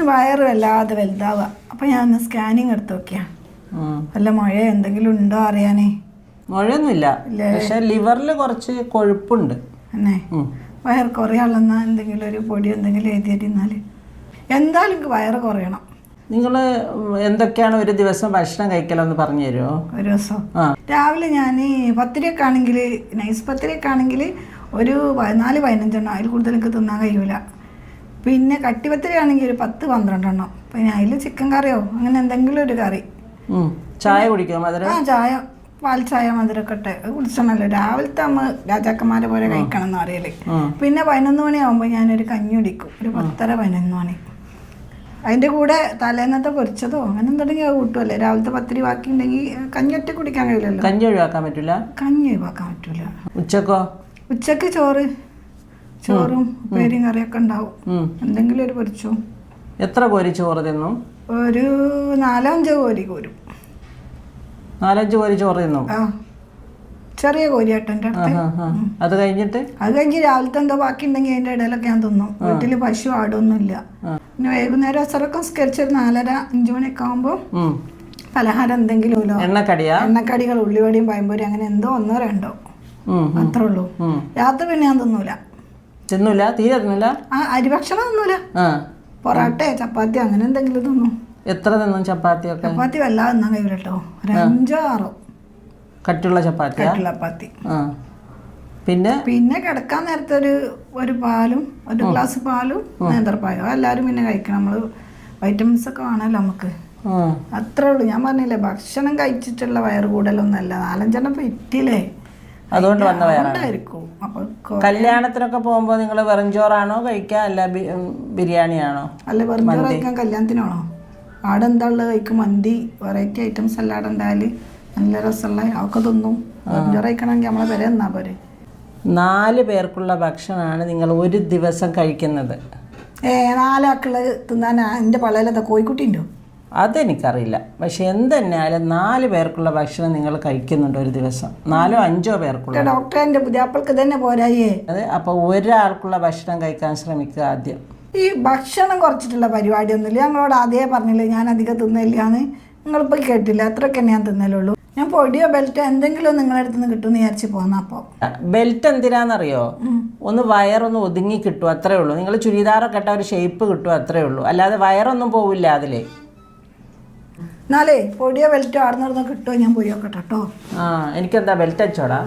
വയറ് വല്ലാതെ വലുതാവുക. അപ്പം ഞാൻ ഒന്ന് സ്കാനിങ് എടുത്ത് നോക്കിയാ. അല്ല വല്ല മഴ എന്തെങ്കിലും ഉണ്ടോ അറിയാനേ? മുഴയൊന്നുമില്ല. പക്ഷെ ലിവറിൽ കുറച്ച് കൊഴുപ്പുണ്ട്. അന്നേ. വയർ കുറയാളെന്നാ എന്തെങ്കിലും ഒരു പൊടി എന്തെങ്കിലും എഴുതിയിരുന്നാൽ എന്തായാലും വയറ് കുറയണം. നിങ്ങൾ എന്തൊക്കെയാണ് ഒരു ദിവസം ഭക്ഷണം കഴിക്കലെന്ന് പറഞ്ഞു തരുമോ ഒരു ദിവസം? രാവിലെ ഞാൻ പത്തിരിയൊക്കെ ആണെങ്കിൽ നൈസ് പത്തിരിയൊക്കെ ആണെങ്കിൽ ഒരു പതിനാല് പതിനഞ്ചെണ്ണം. അതിൽ കൂടുതൽ എനിക്ക് തിന്നാൻ കഴിയൂല. പിന്നെ കട്ടിപ്പത്തിരി ആണെങ്കിൽ ഒരു പത്ത് പന്ത്രണ്ടെണ്ണം. പിന്നെ അതിൽ ചിക്കൻ കറിയോ അങ്ങനെ എന്തെങ്കിലും ഒരു കറി. ചായ കുടിക്കുമോ മധുരം? ആ ചായ പാൽ ചായ മധുരക്കട്ടെ കുടിച്ചണല്ലോ രാവിലത്തെ അമ്മ രാജാക്കന്മാരെ പോലെ കഴിക്കണം എന്ന് അറിയൽ. പിന്നെ പതിനൊന്ന് മണിയാകുമ്പോൾ ഞാനൊരു കഞ്ഞി കുടിക്കും. ഒരു പത്തര പതിനൊന്ന് മണി. അതിന്റെ കൂടെ തലേന്നത്തെ പൊരിച്ചതോ അങ്ങനെ എന്തെങ്കിലും അത് കൂട്ടുമല്ലേ രാവിലത്തെ പത്തിരി ബാക്കി ഉണ്ടെങ്കിൽ കഞ്ഞി ഒറ്റ കുടിക്കാൻ കഴിയില്ലല്ലോ. കഞ്ഞി ഒഴിവാക്കാൻ പറ്റില്ല കഞ്ഞി ഒഴിവാക്കാൻ പറ്റൂല. ഉച്ചക്കോ? ഉച്ചയ്ക്ക് ചോറ്. ചോറും ഉപ്പേരിയും കറിയൊക്കെ ഉണ്ടാവും. എന്തെങ്കിലും ഒരു പൊരിച്ചോ. എത്ര കോരി ചോറ് തിന്നു? ഒരു നാലഞ്ച് കോരി കോരും. നാലഞ്ച് കോരി ചോറ് തിന്നു? ചെറിയ കോരിയാട്ടന്റെ അടുത്ത്. അത് കഴിഞ്ഞിട്ട്? അത് കഴിഞ്ഞ് രാവിലത്തെ എന്തോ ബാക്കി ഉണ്ടെങ്കിൽ അതിന്റെ ഇടയിലൊക്കെ ഞാൻ തിന്നും. വീട്ടിൽ പശു ആടൊന്നുമില്ല. പിന്നെ വൈകുന്നേരം അസറൊക്കെ സംസ്കരിച്ച് ഒരു നാലര അഞ്ചു മണിയൊക്കെ ആകുമ്പോൾ. പലഹാരം എന്തെങ്കിലുമല്ലോ എണ്ണക്കടിയാ? എണ്ണക്കടികൾ ഉള്ളിവടിയും പയമ്പൊരി അങ്ങനെ എന്തോ ഒന്നോ രണ്ടോ. അത്രേ ഉള്ളൂ. രാത്രി പിന്നെ ഞാൻ തിന്നൂല. തിന്നൂല? തീരെ അറിഞ്ഞില്ല ആ അരിഭക്ഷണം ഒന്നുമില്ല ആ. പൊറാട്ടയോ ചപ്പാത്തിയോ അങ്ങനെ എന്തെങ്കിലും തിന്നു. എത്ര തിന്നും ചപ്പാത്തിയൊക്കെ? ചപ്പാത്തി വല്ലാതെ തിന്നാൻ കഴിയില്ല കേട്ടോ ഒരു അഞ്ചോ ആറോ കട്ടിയുള്ള ചപ്പാത്തി കട്ടിയുള്ള ചപ്പാത്തി. ആ. പിന്നെ? പിന്നെ കിടക്കാൻ നേരത്തെ ഒരു ഒരു പാലും ഒരു ഗ്ലാസ് പാലും നേന്ത്രപ്പായോ എല്ലാവരും പിന്നെ കഴിക്കണം. നമ്മൾ വൈറ്റമിൻസ് ഒക്കെ വേണമല്ലോ നമുക്ക്. അത്രേ ഉള്ളൂ. ഞാൻ പറഞ്ഞില്ലേ ഭക്ഷണം കഴിച്ചിട്ടുള്ള വയറ് കൂടലൊന്നല്ല നാലഞ്ചെണ്ണം പെറ്റില്ലേ അതുകൊണ്ട് വന്ന വയറാണ്. കല്യാണത്തിനൊക്കെ പോകുമ്പോൾ നിങ്ങൾ വെറുംചോറാണോ കഴിക്കുക അല്ല ബിരിയാണി ആണോ ബിരിയാണിയാണോ? അല്ല വെറുതെ കഴിക്കാൻ കല്യാണത്തിനാണോ? ആടെ എന്താ ഉള്ളത് കഴിക്കും? മന്തി വെറൈറ്റി ഐറ്റംസ് എല്ലാം അവിടെ ഉണ്ടായാൽ നല്ല രസമുള്ള അതൊക്കെ തിന്നും. കഴിക്കണമെങ്കിൽ നമ്മളെ വരെ എന്നാ പോരെ. നാല് പേർക്കുള്ള ഭക്ഷണമാണ് നിങ്ങൾ ഒരു ദിവസം കഴിക്കുന്നത്. ഏ നാലാക്കുള്ളത് തിന്നാൻ എന്റെ പള്ളയിലത്തെ കോഴിക്കുട്ടി ഉണ്ടോ അതെനിക്കറിയില്ല. പക്ഷെ എന്തെന്നാലും നാല് പേർക്കുള്ള ഭക്ഷണം നിങ്ങൾ കഴിക്കുന്നുണ്ട് ഒരു ദിവസം. നാലോ അഞ്ചോ പേർക്കുള്ള. ഡോക്ടറെ എന്റെ പുതിയാപ്പിൾക്ക് തന്നെ പോരായേ. അത് അപ്പോൾ ഒരാൾക്കുള്ള ഭക്ഷണം കഴിക്കാൻ ശ്രമിക്കുക ആദ്യം. ഈ ഭക്ഷണം കുറച്ചിട്ടുള്ള പരിപാടി പരിപാടിയൊന്നുമില്ല. ഞങ്ങളോട് ആദ്യമേ പറഞ്ഞില്ലേ ഞാൻ അധികം തിന്നില്ലാന്ന് നിങ്ങളിപ്പോൾ കേട്ടില്ല അത്രയൊക്കെ ഞാൻ തിന്നലുള്ളൂ. ഞാൻ പൊടിയോ ബെൽറ്റോ എന്തെങ്കിലും നിങ്ങളുടെ അടുത്ത് നിന്ന് കിട്ടുമെന്ന് വിചാരിച്ച് പോന്ന അപ്പോൾ ബെൽറ്റ് എന്തിനാണെന്നറിയോ ഒന്ന് വയറൊന്ന് ഒതുങ്ങി കിട്ടും അത്രേ ഉള്ളൂ. നിങ്ങൾ ചുരിദാറൊക്കെ ഇട്ട ഒരു ഷേപ്പ് കിട്ടും അത്രേ ഉള്ളൂ. അല്ലാതെ വയറൊന്നും പോവില്ല അതിലേ. എന്നാലേ പൊടിയോ ബെൽറ്റോ ആടുന്നിടന്ന് കിട്ടുമോ ഞാൻ പോയി നോക്കട്ടെ കേട്ടോ. ആ എനിക്കെന്താ ബെൽറ്റ് അച്ചോടാ